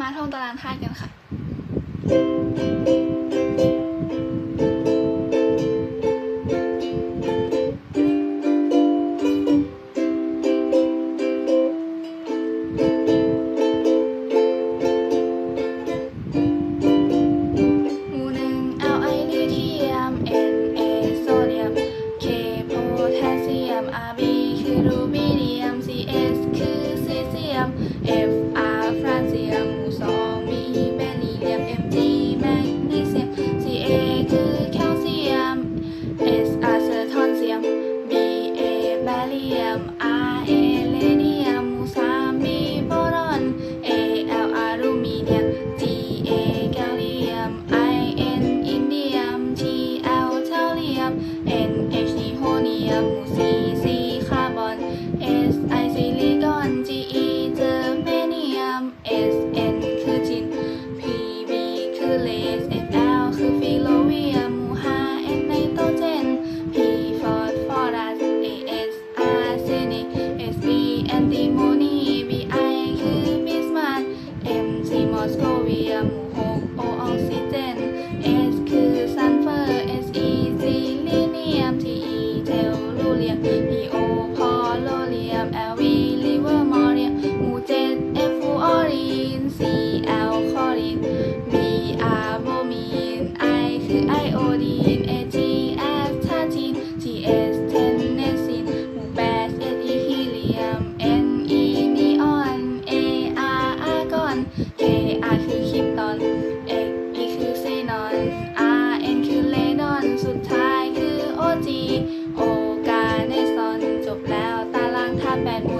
มาท่องตารางธาตุกันค่ะ หมู่หนึ่งเอาไอลิเทียม N A โซเดียม K โพแทสเซียม R B คือรูบิ C C คาร์บอน S I ซิลิคอน G E เจอร์เมเนียม S N คือจิน P B คือเลส F D N A T F ทาทีน T S เทนเนสซินหมู่แปด N E ฮีเลียม N E นีออน A R อาร์กอน K R คือคริปตอน X E คือเซนอน R N คือเลดอน สุดท้ายคือ O G โอกาเนซอน จบแล้วตารางธาตุแปดหง